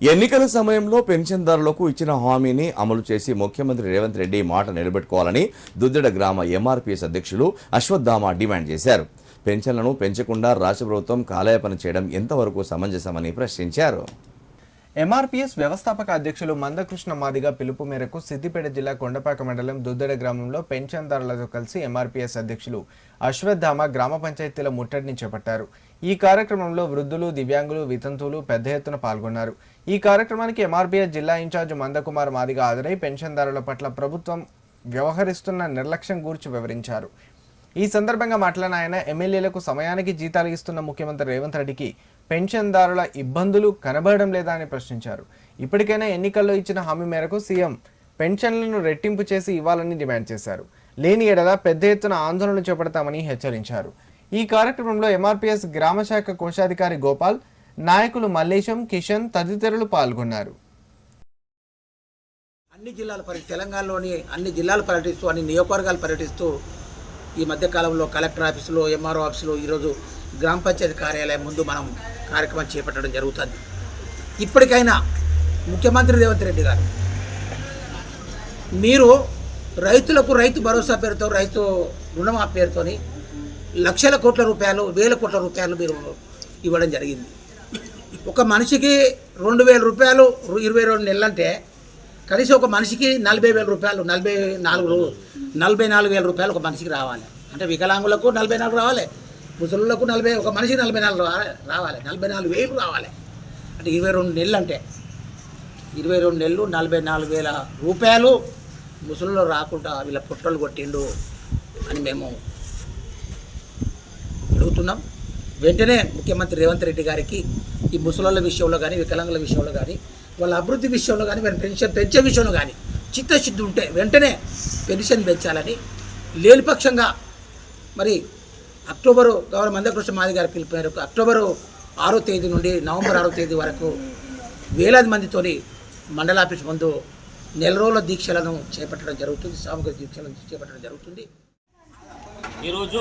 ఎన్నికల సమయంలో పెన్షన్దారులకు ఇచ్చిన హామీని అమలు చేసి ముఖ్యమంత్రి రేవంత్ రెడ్డి మాట నిలబెట్టుకోవాలని దుద్దెడ గ్రామ ఎంఆర్పీఎస్ అధ్యక్షులు అశ్వత్థామ డిమాండ్ చేశారు. పెన్షన్లను పెంచకుండా రాష్ట్ర ప్రభుత్వం కాలయాపన చేయడం ఎంతవరకు సమంజసమని ప్రశ్నించారు. ఎంఆర్పీఎస్ వ్యవస్థాపక అధ్యక్షులు మందకృష్ణ మాదిగ పిలుపు మేరకు సిద్దిపేట జిల్లా కొండపాక మండలం దుద్దడ గ్రామంలో పెన్షన్దారులతో కలిసి ఎంఆర్పీఎస్ అధ్యక్షులు అశ్వత్థామ గ్రామ పంచాయతీల ముట్టడిని చేపట్టారు. ఈ కార్యక్రమంలో వృద్ధులు దివ్యాంగులు వితంతువులు పెద్ద ఎత్తున పాల్గొన్నారు. ఈ కార్యక్రమానికి ఎంఆర్పీఎస్ జిల్లా ఇన్ఛార్జ్ మందకుమార్ మాదిగ హాజరై పెన్షన్దారుల పట్ల ప్రభుత్వం వ్యవహరిస్తున్న నిర్లక్ష్యం గూర్చి వివరించారు. ఈ సందర్భంగా మాట్లాడిన ఆయన ఎమ్మెల్యేలకు సమయానికి జీతాలు ఇస్తున్న ముఖ్యమంత్రి రేవంత్ రెడ్డికి పెన్షన్దారుల ఇబ్బందులు కనబడడం లేదా అని ప్రశ్నించారు. ఇప్పటికైనా ఎన్నికల్లో ఇచ్చిన హామీ మేరకు సీఎం పెన్షన్లను రెట్టింపు చేసి ఇవ్వాలని డిమాండ్ చేశారు. లేని ఎడల పెద్ద ఎత్తున ఆందోళన చేపడతామని హెచ్చరించారు. ఈ కార్యక్రమంలో ఎంఆర్పిఎస్ గ్రామశాఖ కోశాధికారి గోపాల్ నాయకులు మల్లేశం కిషన్ తదితరులు పాల్గొన్నారు. అన్ని జిల్లాలు పర్య తెలంగాణలోని అన్ని జిల్లాలు పర్యటిస్తూ అన్ని నియోజకవర్గాలు పర్యటిస్తూ ఈ మధ్యకాలంలో కలెక్టర్ ఆఫీసులో ఎంఆర్ఓ ఆఫీసులో ఈరోజు గ్రామ పంచాయతీ కార్యాలయం ముందు మనం కార్యక్రమం చేపట్టడం జరుగుతుంది. ఇప్పటికైనా ముఖ్యమంత్రి రేవంత్ రెడ్డి గారు మీరు రైతులకు రైతు భరోసా పేరుతో రైతు రుణమాఫీ పేరుతోని లక్షల కోట్ల రూపాయలు వేల కోట్ల రూపాయలు మీరు ఇవ్వడం జరిగింది. ఒక మనిషికి రెండు వేల రూపాయలు ఇరవై రెండు నెలలంటే కనీసం ఒక మనిషికి నలభై వేల రూపాయలు నలభై నాలుగు నలభై నాలుగు వేల రూపాయలు ఒక మనిషికి రావాలి. అంటే వికలాంగులకు నలభై నాలుగు రావాలి ముసలులకు నలభై ఒక మనిషికి నలభై నాలుగు రావాలి నలభై నాలుగు వేలు రావాలి. అంటే ఇరవై రెండు నెలలు అంటే ఇరవై రెండు నెలలు నలభై నాలుగు వేల రూపాయలు ముసలిలో రాకుండా వీళ్ళ పుట్టలు కొట్టిండు అని మేము అడుగుతున్నాం. వెంటనే ముఖ్యమంత్రి రేవంత్ రెడ్డి గారికి ఈ ముసలోళ్ళ విషయంలో కానీ వికలాంగుల విషయంలో కానీ వాళ్ళ అభివృద్ధి విషయంలో కానీ వారి పెన్షన్ పెంచే విషయంలో కానీ చిత్తశుద్ధి ఉంటే వెంటనే పెన్షన్ పెంచాలని లేని పక్షంగా మరి అక్టోబరు గవర్నర్ మందకృష్ణ మాది గారి పిలుపు మేరకు అక్టోబరు ఆరో తేదీ నుండి నవంబర్ ఆరో తేదీ వరకు వేలాది మందితోని మండల ఆఫీస్ ముందు నెల రోజుల దీక్షలను చేపట్టడం జరుగుతుంది. సామూహిక దీక్షలను చేపట్టడం జరుగుతుంది. ఈరోజు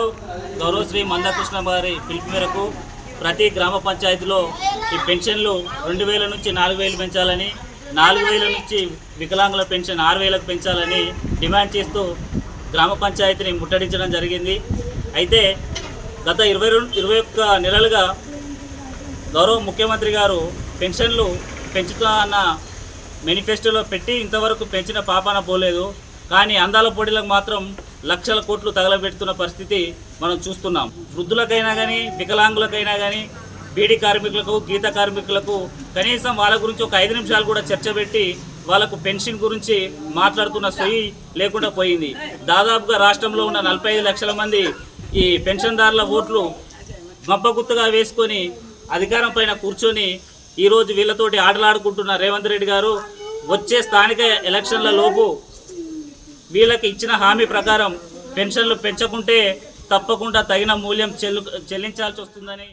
గౌరవ శ్రీ మందకృష్ణ గారి పిలుపు మేరకు ప్రతి గ్రామ పంచాయతీలో ఈ పెన్షన్లు రెండు వేల నుంచి నాలుగు వేలు పెంచాలని నాలుగు వేల నుంచి వికలాంగుల పెన్షన్ ఆరు వేలకు పెంచాలని డిమాండ్ చేస్తూ గ్రామ పంచాయతీని ముట్టడించడం జరిగింది. అయితే గత ఇరవై రెండు ఇరవై ఒక్క నెలలుగా గౌరవ ముఖ్యమంత్రి గారు పెన్షన్లు పెంచుతా అన్న మేనిఫెస్టోలో పెట్టి ఇంతవరకు పెంచిన పాపాన పోలేదు. కానీ అందాల పోటీలకు మాత్రం లక్షల కోట్లు తగలబెడుతున్న పరిస్థితి మనం చూస్తున్నాం. వృద్ధులకైనా కానీ వికలాంగులకైనా కానీ బీడీ కార్మికులకు గీత కార్మికులకు కనీసం వాళ్ళ గురించి ఒక ఐదు నిమిషాలు కూడా చర్చ పెట్టి వాళ్ళకు పెన్షన్ గురించి మాట్లాడుతున్న సొయ్యి లేకుండా పోయింది. దాదాపుగా రాష్ట్రంలో ఉన్న నలభై ఐదు లక్షల మంది ఈ పెన్షన్దారుల ఓట్లు గొప్పగుత్తగా వేసుకొని అధికారం పైన కూర్చొని ఈరోజు వీళ్ళతోటి ఆటలాడుకుంటున్న రేవంత్ రెడ్డి గారు వచ్చే స్థానిక ఎలక్షన్ల లోపు వీళ్ళకి ఇచ్చిన హామీ ప్రకారం పెన్షన్లు పెంచకుంటే తప్పకుండా తగిన మూల్యం చెల్లు చెల్లించాల్సి వస్తుందని